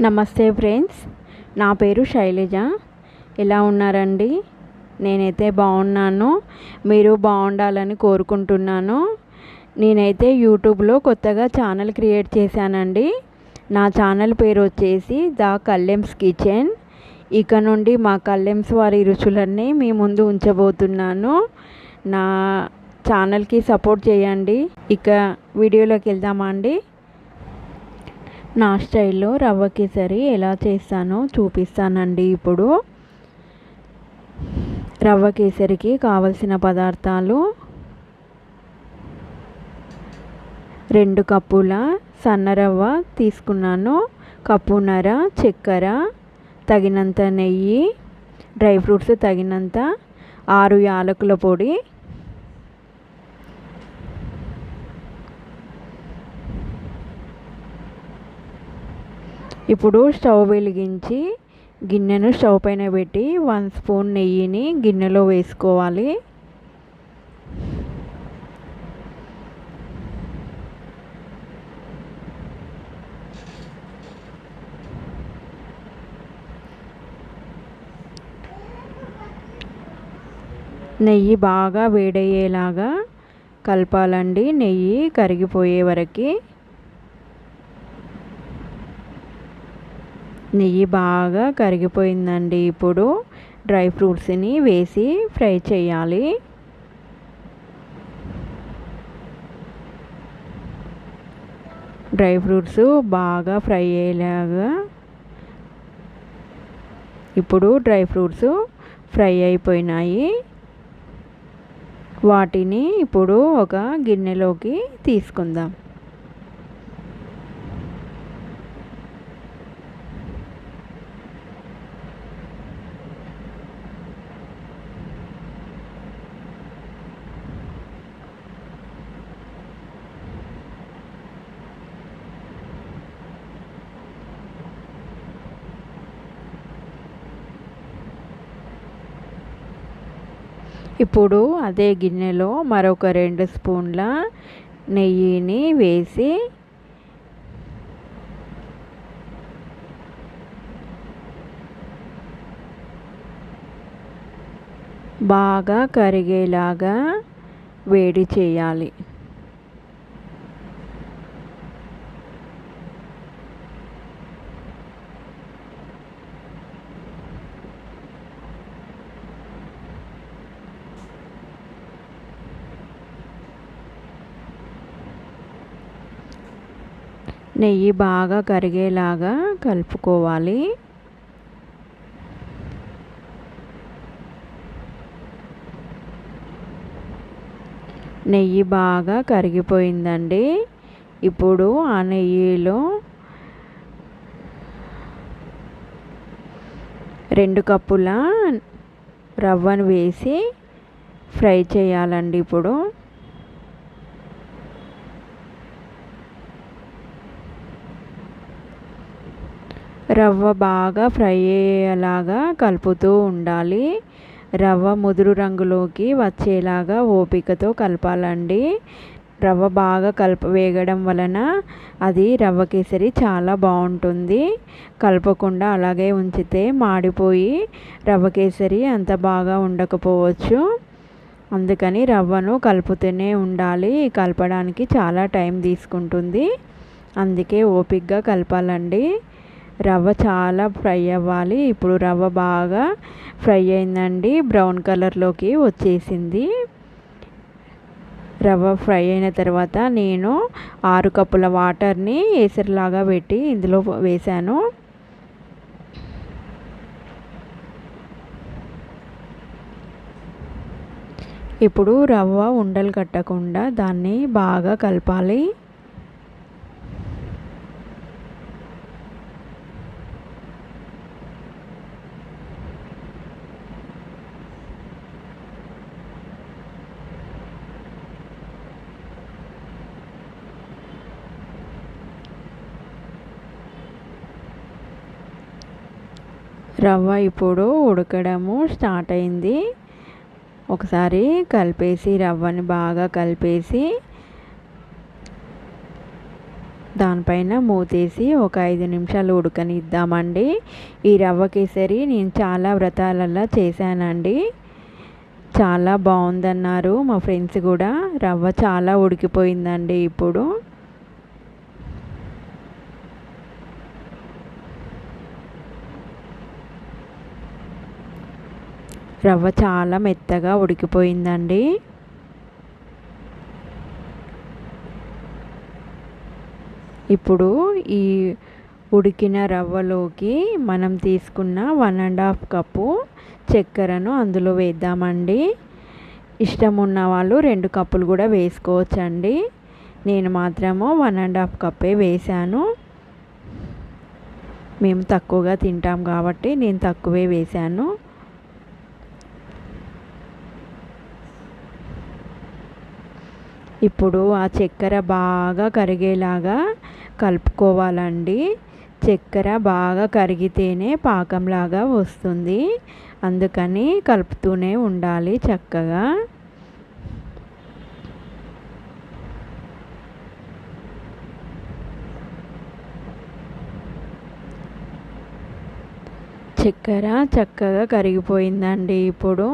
నమస్తే ఫ్రెండ్స్ నా పేరు శైలజ. ఎలా ఉన్నారండి? నేనైతే బాగున్నాను. మీరు బాగుండాలని కోరుకుంటున్నాను. నేనైతే యూట్యూబ్లో కొత్తగా ఛానల్ క్రియేట్ చేశానండి. నా ఛానల్ పేరు వచ్చేసి ద కల్లెమ్స్ కిచెన్. ఇక నుండి మా కల్లెమ్స్ వారి రుచులన్నీ మీ ముందు ఉంచబోతున్నాను. నా ఛానల్కి సపోర్ట్ చేయండి. ఇక వీడియోలోకి వెళ్దామా అండి నా స్టైల్లో రవ్వ కేసరి ఎలా చేస్తానో చూపిస్తానండి ఇప్పుడు. రవ్వ కేసరికి కావలసిన పదార్థాలు రెండు కప్పుల సన్న రవ్వ తీసుకున్నాను. కప్పున్నర చక్కెర తగినంత నెయ్యి డ్రై ఫ్రూట్స్ తగినంత ఆరు యాలకుల పొడి ఇప్పుడు స్టవ్ వెలిగించి గిన్నెను స్టవ్ పైన పెట్టి వన్ స్పూన్ నెయ్యిని గిన్నెలో వేసుకోవాలి. నెయ్యి బాగా వేడయ్యేలాగా కలపాలండి. నెయ్యి కరిగిపోయే వరకు నెయ్యి బాగా కరిగిపోయిందండి. ఇప్పుడు డ్రై ఫ్రూట్స్ని వేసి ఫ్రై చేయాలి. డ్రై ఫ్రూట్స్ బాగా ఫ్రై అయ్యేలాగా ఇప్పుడు డ్రై ఫ్రూట్స్ ఫ్రై అయిపోయినాయి. వాటిని ఇప్పుడు ఒక గిన్నెలోకి తీసుకుందాం. ఇప్పుడు అదే గిన్నెలో మరొక రెండు స్పూన్ల నెయ్యిని వేసి బాగా కరిగేలాగా వేడి చేయాలి. నెయ్యి బాగా కరిగేలాగా కలుపుకోవాలి. నెయ్యి బాగా కరిగిపోయిందండి. ఇప్పుడు ఆ నెయ్యిలో రెండు కప్పుల రవ్వను వేసి ఫ్రై చేయాలండి ఇప్పుడు. రవ్వ బాగా ఫ్రై అయ్యేలాగా కలుపుతూ ఉండాలి. రవ్వ ముదురు రంగులోకి వచ్చేలాగా ఓపికతో కలపాలండి. రవ్వ బాగా కలప వేగడం వలన అది రవ్వ కేసరి చాలా బాగుంటుంది. కలపకుండా అలాగే ఉంచితే మాడిపోయి రవ్వ కేసరి అంత బాగా ఉండకపోవచ్చు. అందుకని రవ్వను కలుపుతూనే ఉండాలి. కలపడానికి చాలా టైం తీసుకుంటుంది. అందుకే ఓపిక్గా కలపాలండి. రవ్వ చాలా ఫ్రై అవ్వాలి. ఇప్పుడు రవ్వ బాగా ఫ్రై అయిందండి. బ్రౌన్ కలర్లోకి వచ్చేసింది. రవ్వ ఫ్రై అయిన తర్వాత నేను ఆరు కప్పుల వాటర్ని ఏసరిలాగా పెట్టి ఇందులో వేశాను. ఇప్పుడు రవ్వ ఉండలు కట్టకుండా దాన్ని బాగా కలపాలి. రవ్వ ఇప్పుడు ఉడకడము స్టార్ట్ అయింది. ఒకసారి కలిపేసి రవ్వని బాగా కలిపేసి దానిపైన మూతేసి ఒక ఐదు నిమిషాలు ఉడకనిద్దామండి. ఈ రవ్వ కేసరి నేను చాలా వ్రతాలల్లో చేశానండి. చాలా బాగుందన్నారు మా ఫ్రెండ్స్ కూడా. రవ్వ చాలా ఉడికిపోయిందండి ఇప్పుడు. రవ్వ చాలా మెత్తగా ఉడికిపోయిందండి. ఇప్పుడు ఈ ఉడికిన రవ్వలోకి మనం తీసుకున్న వన్ అండ్ హాఫ్ కప్పు చక్కెరను అందులో వేద్దామండి. ఇష్టం ఉన్న వాళ్ళు రెండు కప్పులు కూడా వేసుకోవచ్చండి. నేను మాత్రము వన్ అండ్ హాఫ్ కప్పే వేశాను. మేము తక్కువగా తింటాం కాబట్టి నేను తక్కువే వేశాను. ఇప్పుడు ఆ చక్కెర బాగా కరిగేలాగా కలుపుకోవాలండి. చక్కెర బాగా కరిగితేనే పాకంలాగా వస్తుంది. అందుకని కలుపుతూనే ఉండాలి చక్కగా. చక్కెర చక్కగా కరిగిపోయిందండి ఇప్పుడు.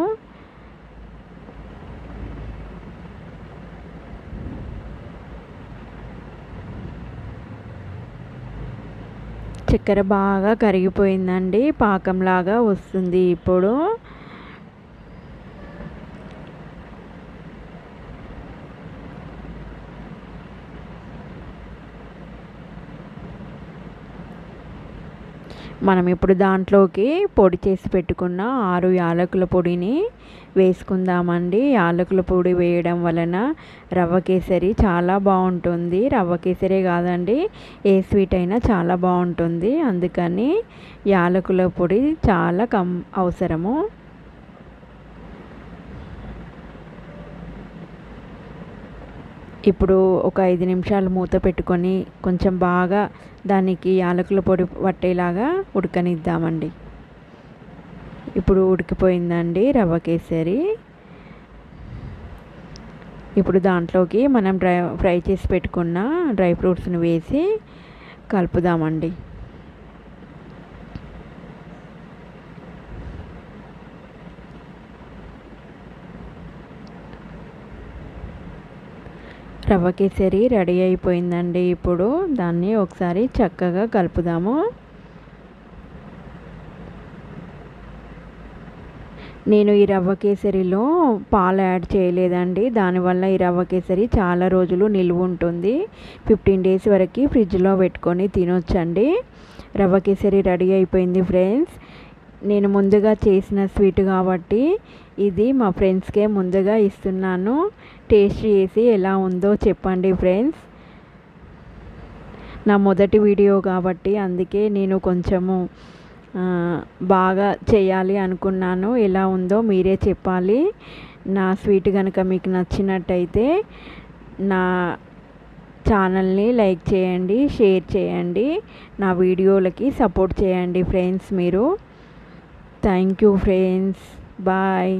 చక్కెర బాగా కరిగిపోయిందండి. పాకంలాగా వస్తుంది ఇప్పుడు. మనం ఇప్పుడు దాంట్లోకి పొడి చేసి పెట్టుకున్న ఆరు యాలకుల పొడిని వేసుకుందామండి. యాలకుల పొడి వేయడం వలన రవ్వ కేసరి చాలా బాగుంటుంది. రవ్వ కేసరే కాదండి ఏ స్వీట్ అయినా చాలా బాగుంటుంది. అందుకని యాలకుల పొడి చాలా కం అవసరము. ఇప్పుడు ఒక ఐదు నిమిషాలు మూత పెట్టుకొని కొంచెం బాగా దానికి యాలకుల పొడి పట్టేలాగా ఉడకనిద్దామండి. ఇప్పుడు ఉడికిపోయిందండి రవ్వ కేసరి. ఇప్పుడు దాంట్లోకి మనం డ్రై ఫ్రై చేసి పెట్టుకున్న డ్రై ఫ్రూట్స్ని వేసి కలుపుదామండి. రవ్వ కేసరి రెడీ అయిపోయిందండి. ఇప్పుడు దాన్ని ఒకసారి చక్కగా కలుపుదాము. నేను ఈ రవ్వ కేసరిలో పాలు యాడ్ చేయలేదండి. దానివల్ల ఈ రవ్వ కేసరి చాలా రోజులు నిలువ ఉంటుంది. ఫిఫ్టీన్ డేస్ వరకు ఫ్రిడ్జ్లో పెట్టుకొని తినొచ్చండి. రవ్వ కేసరి రెడీ అయిపోయింది ఫ్రెండ్స్. నేను ముందుగా చేసిన స్వీట్ కాబట్టి ఇది మా ఫ్రెండ్స్కే ముందుగా ఇస్తున్నాను. టేస్ట్ చేసి ఎలా ఉందో చెప్పండి ఫ్రెండ్స్. నా మొదటి వీడియో కాబట్టి అందుకే నేను కొంచెము బాగా చేయాలి అనుకున్నాను. ఎలా ఉందో మీరే చెప్పాలి. నా స్వీట్ కనుక మీకు నచ్చినట్టయితే నా ఛానల్ని లైక్ చేయండి షేర్ చేయండి నా వీడియోలకి సపోర్ట్ చేయండి ఫ్రెండ్స్ మీరు. Thank you friends. బాయ్.